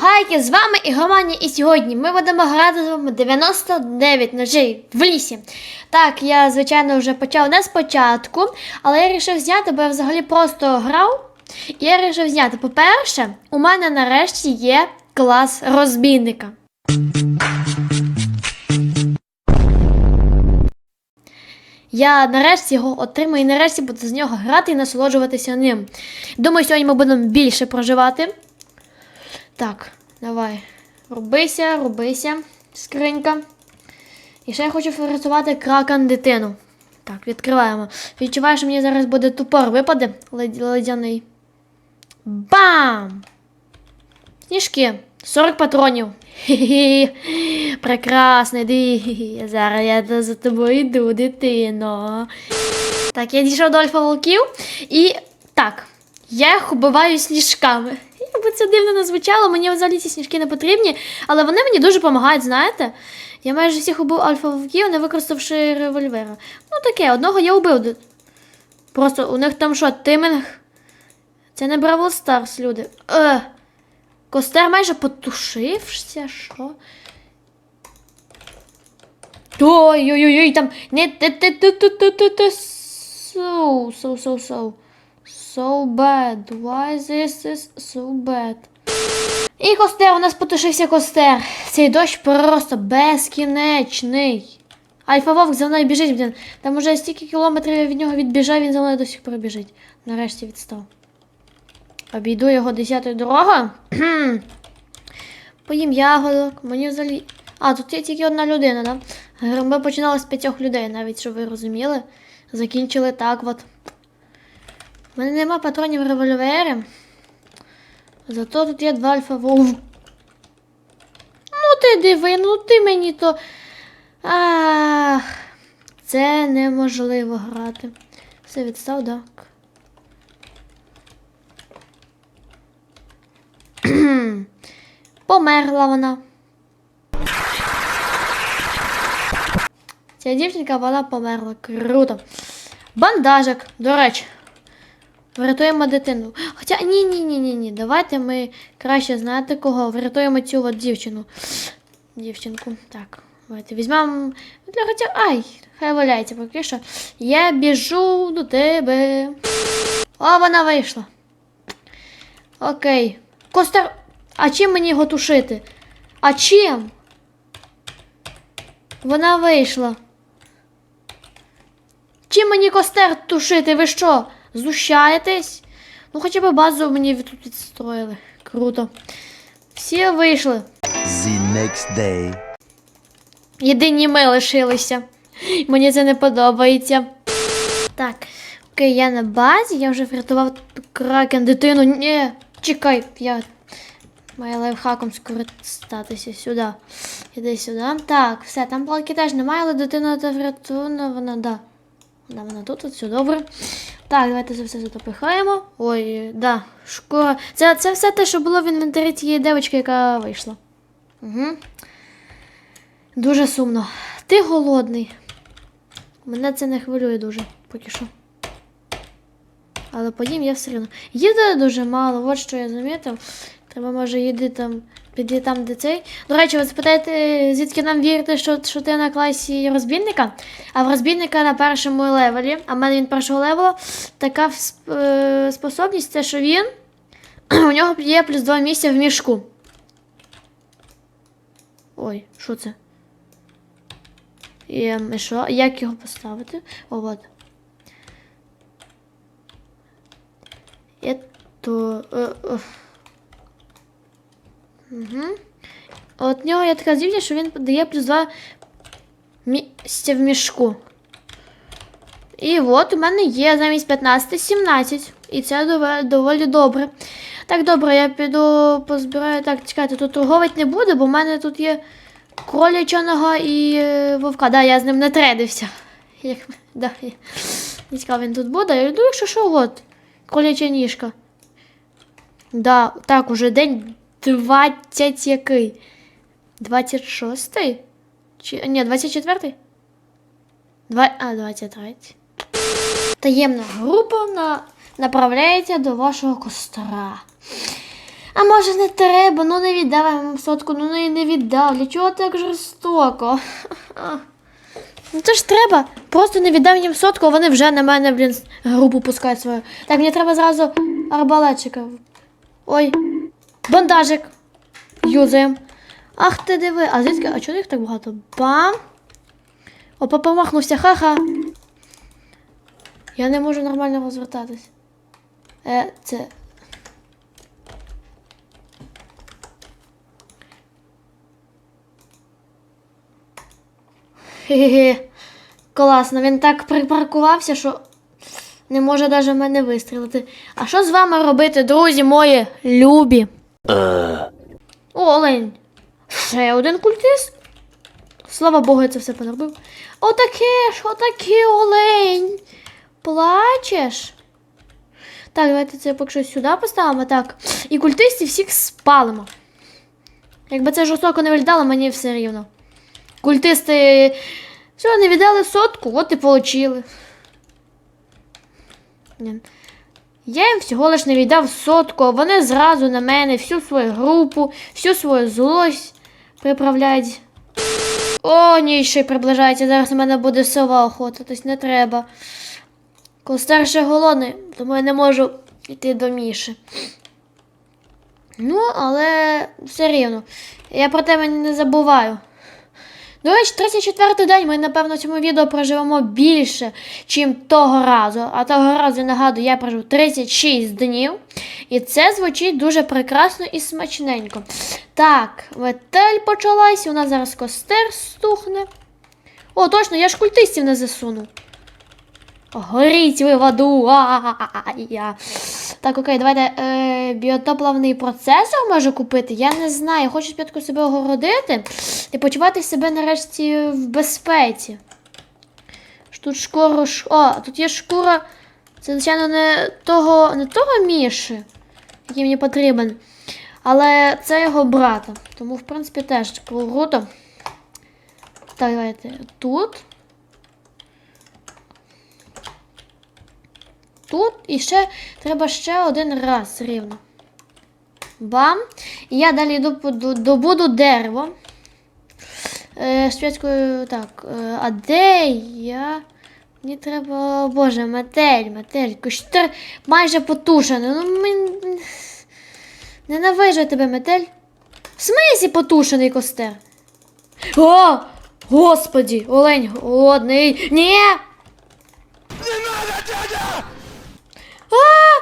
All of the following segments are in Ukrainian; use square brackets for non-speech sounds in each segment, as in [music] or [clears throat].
гайки, з вами Ігромані, і сьогодні ми будемо грати з вами 99 ножей в лісі. Так, я, звичайно, вже почав не спочатку, але я вирішив зняти, бо я взагалі просто грав. І я вирішив зняти. По-перше, у мене нарешті є клас розбійника. Я нарешті його отримаю і нарешті буду з нього грати і насолоджуватися ним. Думаю, сьогодні ми будемо більше проживати. Так, давай. Рубися, рубися, скринька. І ще я хочу врятувати кракан дитину. Так, відкриваємо. Відчуваю, що мені зараз буде тупор випаде ледяний. Бам! Сніжки. 40 патронів. Хі-хі. Прекрасно, іди. Зараз я за тобою йду, дитино. Так, я дійшов до альфа волків. І так, я їх убиваю сніжками. Би це дивно не звучало, мені взагалі ці сніжки не потрібні, але вони мені дуже допомагають, знаєте? Я майже всіх убив альфа вовків, не використавши револьвера. Ну таке, одного я убив. Просто у них там що, тиминг? Це не Бравл Старс, люди. Е. Костер майже потушився, що? Ой-ой-ой, там не те те те те те те те so so so so bad. Why this is so bad? І костер, у нас потушився костер. Цей дощ просто безкінечний. Альфа Вовк за мною біжить, блін. Там уже стільки кілометрів я від нього відбіжав, він за мною до сих пор біжить. Нарешті відстав. Обійду його десятою дорога. [clears throat] Поїм ягодок, мені взагалі. А, тут є тільки одна людина, да? Ми починали з п'ятьох людей, навіть щоб ви розуміли. Закінчили так от. У мене нема патронів револьвери. Зато тут є два альфа вовк. Ну ти диви, ну ти мені то. Ах, це неможливо грати. Все відстав, так. [clears throat] Померла вона. Ця дівчинка вона померла. Круто. Бандажик, до речі. Врятуємо дитину. Хоча ні, ні, ні, ні, ні. Давайте ми краще знаєте кого. Врятуємо цю от дівчину. Дівчинку. Так, давайте візьмемо. Хоча. Ай, хай валяється поки що. Я біжу до тебе. О, вона вийшла. Окей. Костер. А чим мені його тушити? А чим? Вона вийшла. Чим мені костер тушити? Ви що? Знущаєтесь? Ну хоча б базу мені тут відстроїли. Круто. Всі вийшли. The next day. Єдині ми лишилися. Мені це не подобається. Так, окей, я на базі, я вже врятував кракен дитину. Ні, чекай, я маю лайфхаком скористатися сюди. Іди сюди. Так, все, там палки теж немає, але дитина врятована, вона, да. Да, вона тут, тут все добре. Так, давайте це все сюди пихаємо. Ой, да, шкода. Це, це все те, що було в інвентарі тієї девочки, яка вийшла. Угу. Дуже сумно. Ти голодний. Мене це не хвилює дуже, поки що. Але поїм я все одно. Їде дуже мало, от що я замітив. Треба, може, їди там, піди там, де цей. До речі, ви спитаєте, звідки нам вірити, що, що ти на класі розбійника? А в розбійника на першому левелі, а в мене він першого левела, така е, способність, це що він. [clears throat] У нього є плюс 2 місця в мішку. Ой, що це? І, і що? Як його поставити? О, от. Это... Угу. От нього я така здивлюсь, що він дає плюс 2 місця в мішку. І от у мене є замість 15 17. І це доволі добре. Так, добре, я піду позбираю. Так, чекайте, тут торговець не буде, бо в мене тут є кроляча нога і е, вовка. Да, я з ним не тредився. [laughs] Як, да, я, не цікаво, він тут буде. Я думаю, що що от. Кроляча ніжка. Да, так, уже день 20 який? 26-й? Чи, ні, 24-й? Два, а, 23. Таємна група на, направляється до вашого костра. А може не треба, ну не віддав я йому сотку, ну і не віддав. Для чого так жорстоко? [laughs] Ну це ж треба. Просто не віддав їм сотку, а вони вже на мене, блін, групу пускають свою. Так, мені треба зразу арбалетчика. Ой, бандажик. Юзаємо. Ах ти диви, а звідки? А чого їх так багато? Бам! Опа, помахнувся, ха-ха. Я не можу нормально розвертатись. Е, це. Хе-хе. Класно, він так припаркувався, що не може навіть в мене вистрілити. А що з вами робити, друзі мої любі? О, олень. Ще один культист. Слава Богу, я це все поробив. Отаке ж, отакий олень. Плачеш? Так, давайте це поки що сюди поставимо. Так. І культистів всіх спалимо. Якби це жорстоко не виглядало, мені все рівно. Культисти все, не віддали сотку, от і получили. Ні. Я їм всього лиш не віддав сотку, а вони зразу на мене всю свою групу, всю свою злость приправляють. О, ні, ще й приближається. Зараз на мене буде сова охота, охотитись, не треба. Коли старший голодний, тому я не можу йти до Міші. Ну, але все рівно. Я про тебе не забуваю. До речі, 34-й день ми, напевно, в цьому відео проживемо більше, чим того разу. А того разу, я нагадую, я прожив 36 днів. І це звучить дуже прекрасно і смачненько. Так, метель почалась, у нас зараз костер стухне. О, точно, я ж культистів не засунув. Горіть ви в аду. А-а-а-а-я. Так, окей, давайте е, біотопливний процесор можу купити. Я не знаю. Хочу спочатку себе огородити і почувати себе нарешті в безпеці. Тут шкуру. О, тут є шкура. Це, звичайно, не того, не того Міші, який мені потрібен. Але це його брата. Тому, в принципі, теж круто. Так, давайте тут. Тут і ще треба ще один раз рівно. Бам. І я далі йду добуду дерево. Е, шведською, так. Е, а де я? Мені треба. о, Боже, метель, метель. Костер майже потушений. Ну, мен... Ненавижу тебе, метель. В смислі потушений костер? О! Господі, олень голодний. Ні! А!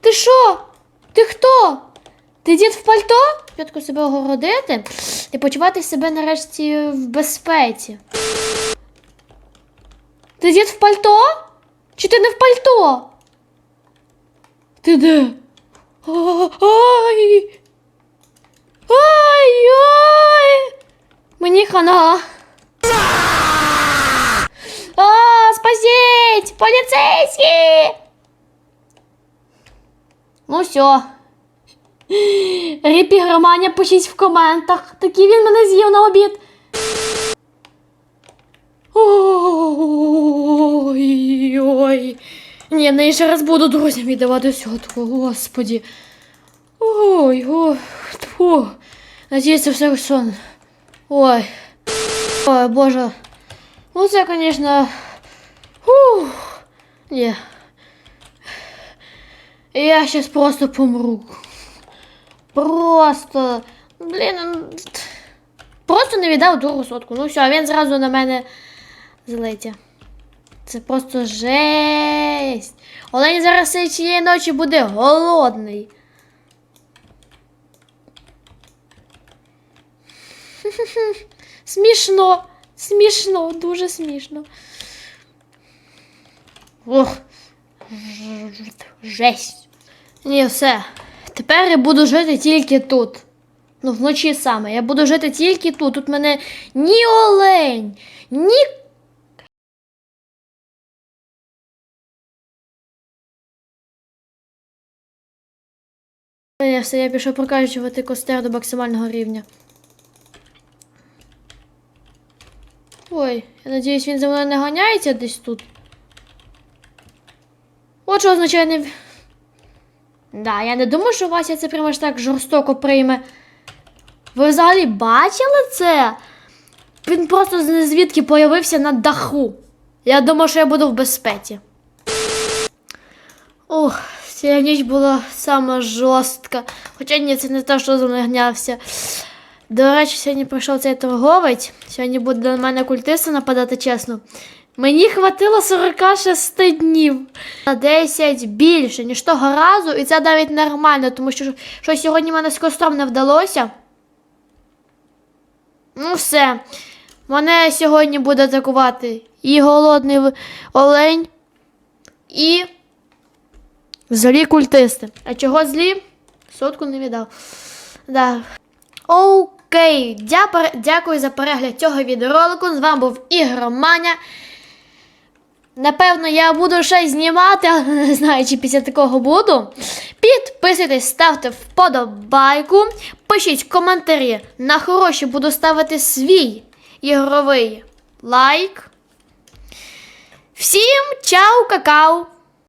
Ти що? Ти хто? Ти дід в пальто? Спочатку себе огородити і почувати себе нарешті в безпеці. Ти дід в пальто? Чи ти не в пальто? Ти де? Ай! Ай! Ай! Мені хана. А, спасіть! Поліцейські! Ну все. Ріпі Громаня пишіть в коментах. Такий він мене з'їв на обід. Ой, ой. Ні, не ще раз буду друзям віддавати сьотку, господі. Ой, ой, тьфу. Надіюсь, це все сон. Ой. Ой, боже. Ну це, звісно. Фух. Ні. Я сейчас просто помру. Просто. Блін. Просто не віддав другу сотку. Ну все, він зразу на мене злиться. Це просто жесть. Олень зараз цієї ночі буде голодний. [laughs] Смішно. Смішно, дуже смішно. Ох. Жесть. Ні, все. Тепер я буду жити тільки тут. Ну, вночі саме. Я буду жити тільки тут. Тут мене ні олень, ні. Ні, все, я пішов прокачувати костер до максимального рівня. Ой, я надіюсь, він за мною не ганяється десь тут. От що означає не. Да, я не думаю, що Вася це прямо аж так жорстоко прийме. Ви взагалі бачили це? Він просто звідки появився на даху. Я думав, що я буду в безпеці. Ух, ця ніч була сама жорстка. Хоча ні, це не те, що за. До речі, сьогодні прийшов цей торговець. Сьогодні буде на мене культисти нападати, чесно. Мені хватило 46 днів. На 10 більше, ніж того разу, і це навіть нормально, тому що що сьогодні мене з костром не вдалося. Ну, все. Мене сьогодні буде атакувати і голодний олень, і злі культисти. А чого злі? Сотку не віддав. Да. Окей, дякую за перегляд цього відеоролику. З вами був Ігроманя. Напевно, я буду щось знімати, але [laughs] не знаю, чи після такого буду. Підписуйтесь, ставте вподобайку, пишіть коментарі. На хороші буду ставити свій ігровий лайк. Всім чао, какао!